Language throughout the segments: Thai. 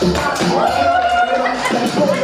Thank you.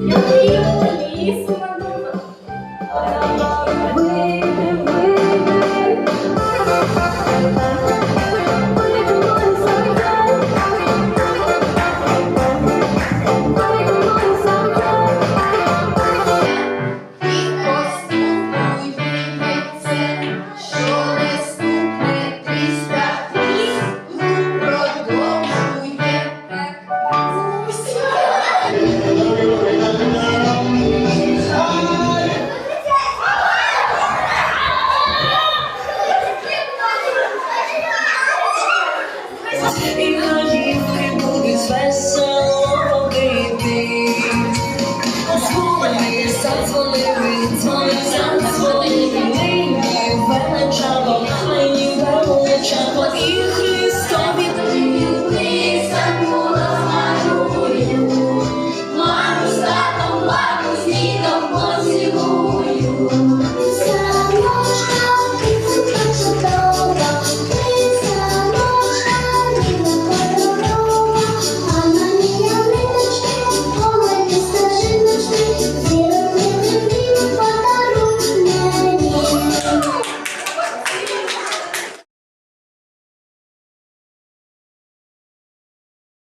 Eu li o Ulisses.